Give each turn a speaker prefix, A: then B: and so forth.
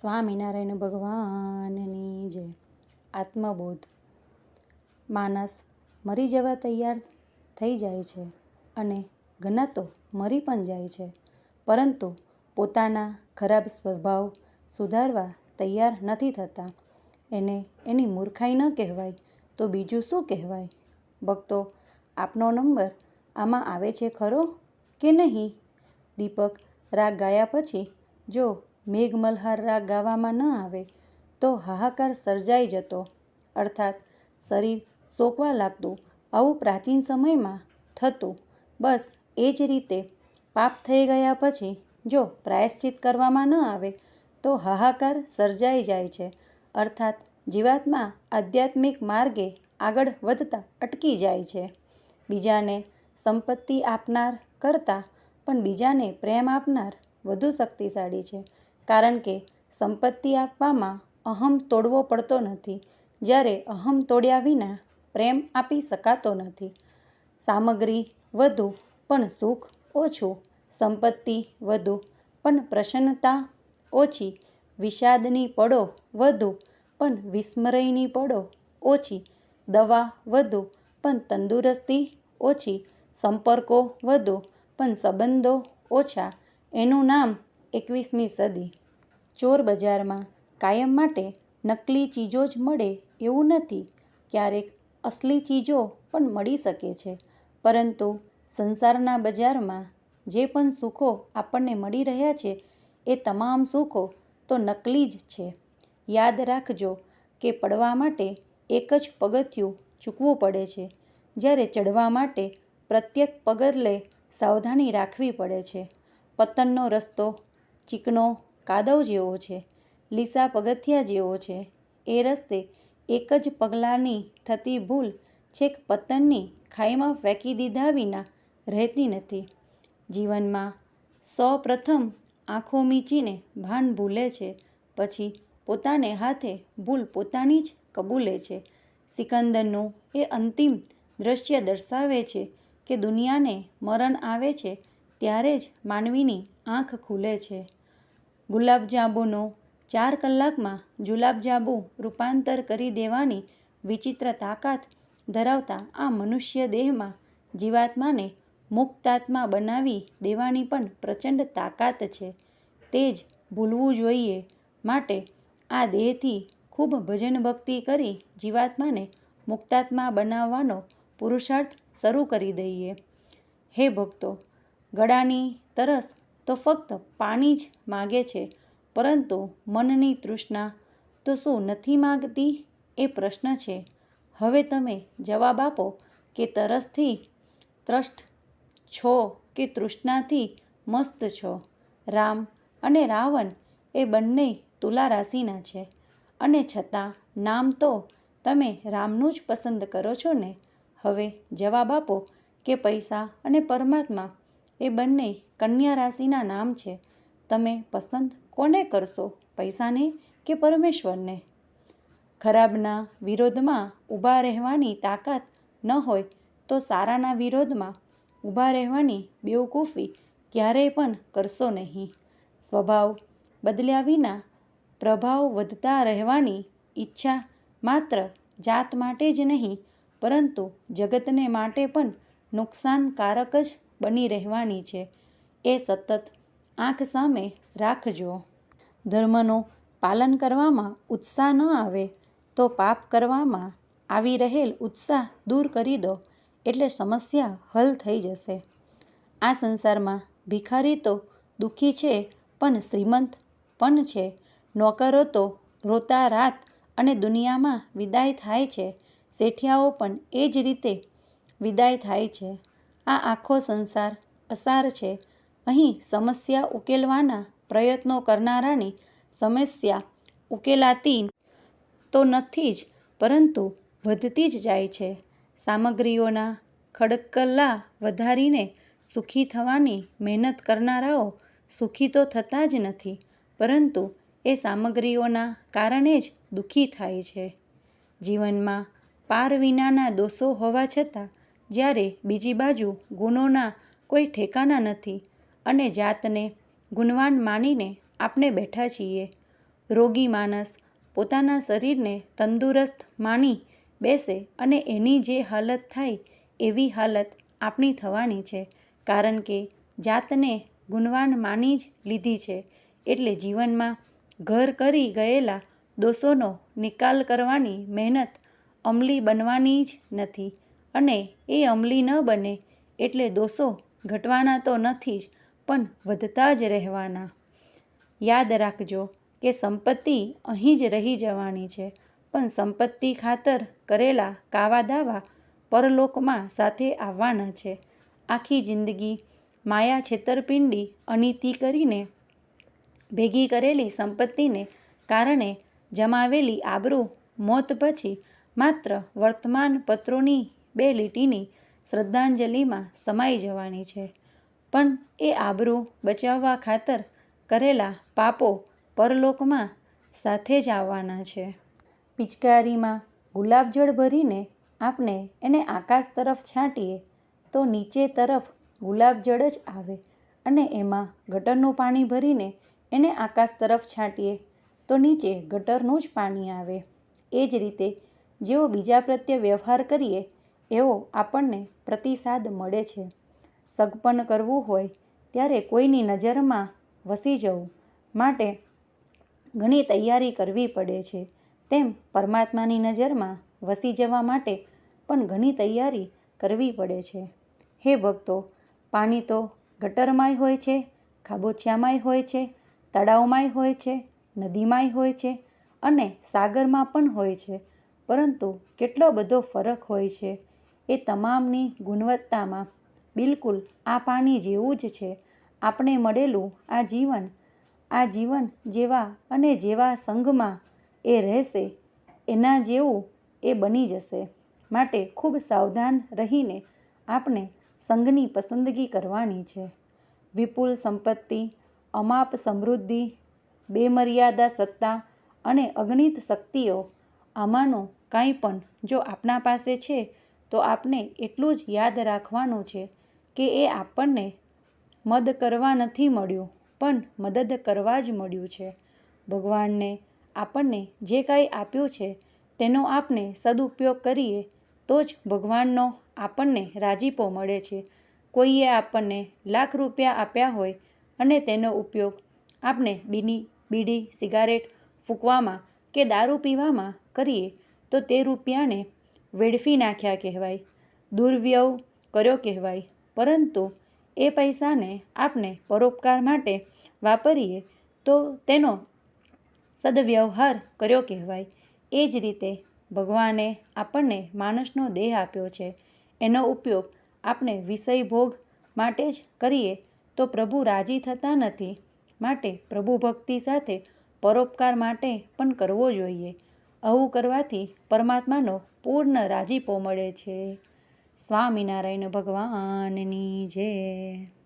A: સ્વામિનારાયણ ભગવાનની જય આત્મબોધ માણસ મરી જવા તૈયાર થઈ જાય છે અને ઘણા તો મરી પણ જાય છે, પરંતુ પોતાના ખરાબ સ્વભાવ સુધારવા તૈયાર નથી થતા. એને એની મૂર્ખાઈ ન કહેવાય તો બીજું શું કહેવાય? ભક્તો, આપનો નંબર આમાં આવે છે ખરો કે નહીં? દીપક રાગ ગાયા પછી જો મેઘમલ્હાર રાગ ગાવામાં ન આવે તો હાહાકાર સર્જાઈ જતો. અર્થાત, શરીર સોકવા લાગતું, આવું પ્રાચીન સમયમાં થતું. બસ એ જ રીતે પાપ થઈ ગયા પછી જો પ્રાયશ્ચિત કરવામાં ન આવે તો હાહાકાર સર્જાઈ જાય છે. અર્થાત, જીવાત્મા આધ્યાત્મિક માર્ગે આગળ વધતા અટકી જાય છે. બીજાને સંપત્તિ આપનાર કરતાં પણ બીજાને પ્રેમ આપનાર વધુ શક્તિશાળી છે. કારણ કે સંપત્તિ આપવામાં અહમ તોડવો પડતો નથી. જ્યારે અહમ તોડ્યા વિના પ્રેમ આપી શકાતો નથી. સામગ્રી વધુ પણ સુખ ઓછું, સંપત્તિ વધુ પણ પ્રસન્નતા ઓછી, વિષાદની પડો વધુ પણ વિસ્મરયની પડો ઓછી, દવા વધુ પણ તંદુરસ્તી ઓછી, સંપર્કો વધુ પણ સંબંધો ઓછા, એનું નામ એકવીસમી સદી. ચોર બજારમાં કાયમ માટે નકલી ચીજો જ મળે એવું નથી. ક્યારેક અસલી ચીજો પણ મળી શકે છે. પરંતુ સંસારના બજારમાં જે પણ સુખો આપણને મળી રહ્યા છે, એ તમામ સુખો તો નકલી જ છે. યાદ રાખજો કે પડવા માટે એક જ પગથિયું ચૂકવું પડે છે. જ્યારે ચઢવા માટે પ્રત્યેક પગલે સાવધાની રાખવી પડે છે. પતનનો રસ્તો, ચીકણો કાદવ જેવો છે, લીસા પગથિયા જેવો છે. એ રસ્તે એક જ પગલાંની થતી ભૂલ છેક પતનની ખાઈમાં ફેંકી દીધા વિના રહેતી નથી. જીવનમાં સૌ પ્રથમ આંખો મીચીને ભાન ભૂલે છે, પછી પોતાને હાથે ભૂલ પોતાની જ કબૂલે છે. સિકંદરનું એ અંતિમ દ્રશ્ય દર્શાવે છે કે દુનિયાને મરણ આવે છે, ત્યારે જ માનવીની આંખ ખુલે છે. ગુલાબજાંબુનું ચાર કલાકમાં જુલાબજાંબુ રૂપાંતર કરી દેવાની વિચિત્ર તાકાત ધરાવતા આ મનુષ્ય દેહમાં જીવાત્માને મુક્તાત્મા બનાવી દેવાની પણ પ્રચંડ તાકાત છે. તે જ ભૂલવું જોઈએ માટે આ દેહથી ખૂબ ભજન ભક્તિ કરી જીવાત્માને મુક્તાત્મા બનાવવાનો પુરુષાર્થ શરૂ કરી દઈએ. હે ભક્તો, ગળાની તરસ તો ફક્ત પાણી જ માગે છે, પરંતુ મનની તૃષ્ણા તો શું નથી માગતી? એ પ્રશ્ન છે. હવે તમે જવાબ આપો કે તરસથી ત્રષ્ટ છો કે તૃષ્ણાથી મસ્ત છો? રામ અને રાવણ એ બંને તુલા રાશિના છે. અને છતાં નામ તો તમે રામનું જ પસંદ કરો છો ને? હવે જવાબ આપો કે પૈસા અને પરમાત્મા એ બંને કન્યા રાશિના નામ છે. તમે પસંદ કોને કરશો? પૈસાને કે પરમેશ્વરને? ખરાબના વિરોધમાં ઊભા રહેવાની તાકાત ન હોય તો સારાના વિરોધમાં ઊભા રહેવાની બેવકૂફી ક્યારેય પણ કરશો નહીં. સ્વભાવ બદલ્યા વિના પ્રભાવ વધતા રહેવાની ઈચ્છા માત્ર જાત માટે જ નહીં, પરંતુ જગતને માટે પણ નુકસાનકારક જ બની રહેવાની છે. એ સતત આંખ સામે રાખજો. ધર્મનું પાલન કરવામાં ઉત્સાહ ન આવે તો પાપ કરવામાં આવી રહેલ ઉત્સાહ દૂર કરી દો એટલે સમસ્યા હલ થઈ જશે. આ સંસારમાં ભિખારી તો દુઃખી છે પણ શ્રીમંત પણ છે. નોકરો તો રોતા રાત અને દુનિયામાં વિદાય થાય છે. શેઠિયાઓ પણ એ જ રીતે વિદાય થાય છે. આ આખો સંસાર અસાર છે. અહીં સમસ્યા ઉકેલવાના પ્રયત્નો કરનારાની સમસ્યા ઉકેલાતી તો નથી જ, પરંતુ વધતી જ જાય છે. સામગ્રીઓના ખડકલા વધારીને સુખી થવાની મહેનત કરનારાઓ સુખી તો થતા જ નથી, પરંતુ એ સામગ્રીઓના કારણે જ દુઃખી થાય છે. જીવનમાં પાર વિનાના દોષો હોવા છતાં જ્યારે બીજી બાજુ ગુનોના કોઈ ઠેકાણા નથી અને જાતને ગુણવાન માનીને આપણે બેઠા છીએ. રોગી માણસ પોતાના શરીરને તંદુરસ્ત માની બેસે અને એની જે હાલત થાય એવી હાલત આપણી થવાની છે. કારણ કે જાતને ગુણવાન માની જ લીધી છે એટલે જીવનમાં ઘર કરી ગયેલા દોષોનો નિકાલ કરવાની મહેનત અમલી બનવાની જ નથી. અને એ અમલી ન બને એટલે દોષો ઘટવાના તો નથી જ, પણ વધતા જ રહેવાના. યાદ રાખજો કે સંપત્તિ અહીં જ રહી જવાની છે, પણ સંપત્તિ ખાતર કરેલા કાવા દાવા પરલોકમાં સાથે આવવાના છે. આખી જિંદગી માયા છેતરપિંડી અનીતિ કરીને ભેગી કરેલી સંપત્તિને કારણે જમાવેલી આબરૂ, મોત પછી માત્ર વર્તમાન પત્રોની બે લીટીની શ્રદ્ધાંજલિમાં સમાઈ જવાની છે. પણ એ આબરૂ બચાવવા ખાતર કરેલા પાપો પરલોકમાં સાથે જ આવવાના છે. પિચકારીમાં ગુલાબજળ ભરીને આપણે એને આકાશ તરફ છાંટીએ તો નીચે તરફ ગુલાબજળ જ આવે અને એમાં ગટરનું પાણી ભરીને એને આકાશ તરફ છાંટીએ તો નીચે ગટરનું જ પાણી આવે. એ જ રીતે જેઓ બીજા પ્રત્યે વ્યવહાર કરીએ એવો આપણને પ્રતિસાદ મળે છે. સગપણ કરવું હોય ત્યારે કોઈની નજરમાં વસી જવું માટે ઘણી તૈયારી કરવી પડે છે. તેમ પરમાત્માની નજરમાં વસી જવા માટે પણ ઘણી તૈયારી કરવી પડે છે. હે ભક્તો, પાણી તો ગટરમાંય હોય છે, ખાબોચિયામાંય હોય છે, તળાવમાંય હોય છે, નદીમાંય હોય છે અને સાગરમાં પણ હોય છે. પરંતુ કેટલો બધો ફરક હોય છે. એ તમામની ગુણવત્તામાં. બિલકુલ, આ પાણી જેવું જ છે. આપણે મળેલું આ જીવન આ જીવન જેવા અને જેવા સંઘમાં એ રહેશે, એના જેવું એ બની જશે. માટે ખૂબ સાવધાન રહીને આપણે સંઘની પસંદગી કરવાની છે. વિપુલ સંપત્તિ, અમાપ સમૃદ્ધિ, બેમર્યાદા સત્તા અને અગણિત શક્તિઓ આમાંનું કાંઈ પણ જો આપણા પાસે છે તો આપણે એટલું જ યાદ રાખવાનું છે કે એ આપણને મદ કરવા નથી મળ્યું, પણ મદદ કરવા જ મળ્યું છે. ભગવાનને આપણને જે કાંઈ આપ્યું છે, તેનો આપણે સદુપયોગ કરીએ તો જ ભગવાનનો આપણને રાજીપો મળે છે. કોઈએ આપણને લાખ રૂપિયા આપ્યા હોય અને તેનો ઉપયોગ આપણે બીની, બીડી, સિગારેટ ફૂંકવામાં કે દારૂ પીવામાં કરીએ, તો તે રૂપિયાને વેડફી નાખ્યા કહેવાય, દુર્વ્યવ કર્યો કહેવાય. પરંતુ એ પૈસાને આપણે પરોપકાર માટે વાપરીએ તો તેનો સદવ્યવહાર કર્યો કહેવાય. એ જ રીતે ભગવાને આપણને માણસનો દેહ આપ્યો છે. એનો ઉપયોગ આપણે વિષય ભોગ માટે જ કરીએ તો પ્રભુ રાજી થતા નથી માટે પ્રભુ ભક્તિ સાથે પરોપકાર માટે પણ કરવો જોઈએ. આવું કરવાથી પરમાત્માનો પૂર્ણ રાજીપો મળે છે. સ્વામિનારાયણ ભગવાનની જય.